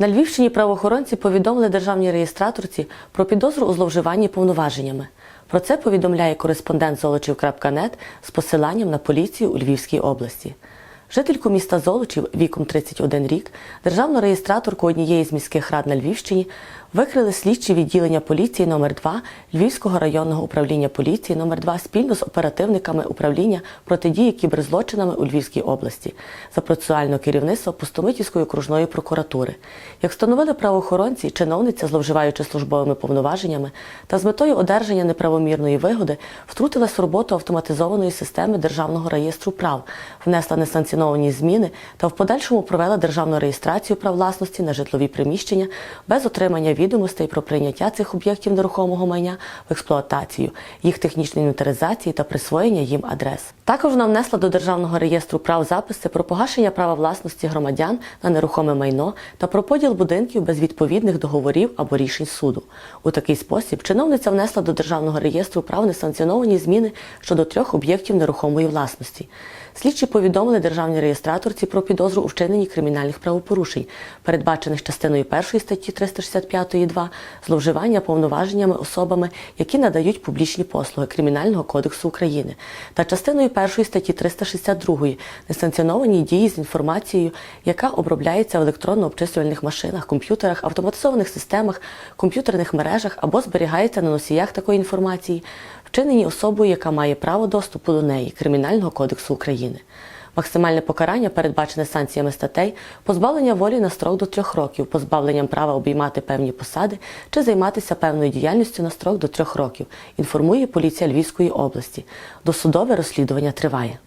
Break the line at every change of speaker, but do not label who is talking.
На Львівщині правоохоронці повідомили державній реєстраторці про підозру у зловживанні повноваженнями. Про це повідомляє кореспондент Золочів.нет з посиланням на поліцію у Львівській області. Жительку міста Золочів віком 31 рік, державну реєстраторку однієї з міських рад на Львівщині викрили слідчі відділення поліції номер 2 Львівського районного управління поліції номер 2 спільно з оперативниками управління протидії кіберзлочинами у Львівській області за процесуального керівництва Пустомитівської окружної прокуратури. Як встановили правоохоронці, чиновниця, зловживаючи службовими повноваженнями та з метою одержання неправомірної вигоди, втрутилась в роботу автоматизованої системи Державного реєстру прав, внесла несанкціоновані зміни та в подальшому провела державну реєстрацію прав власності на житлові приміщення без отримання відомостей про прийняття цих об'єктів нерухомого майна в експлуатацію, їх технічної інвентаризації та присвоєння їм адрес. Також вона внесла до Державного реєстру прав записи про погашення права власності громадян на нерухоме майно та про поділ будинків без відповідних договорів або рішень суду. У такий спосіб чиновниця внесла до Державного реєстру прав несанкціоновані зміни щодо трьох об'єктів нерухомої власності. Слідчі повідомили державній реєстраторці про підозру у вчиненні кримінальних правопорушень, передбачених частиною 1 статті 365.2 зловживання повноваженнями особами, які надають публічні послуги Кримінального кодексу України, та частиною 1 статті 362 несанкціоновані дії з інформацією, яка обробляється в електронно-обчислювальних машинах, комп'ютерах, автоматизованих системах, комп'ютерних мережах або зберігається на носіях такої інформації, вчинені особою, яка має право доступу до неї Кримінального кодексу України. Максимальне покарання передбачене санкціями статей позбавлення волі на строк до трьох років, позбавленням права обіймати певні посади чи займатися певною діяльністю на строк до трьох років. Інформує поліція Львівської області. Досудове розслідування триває.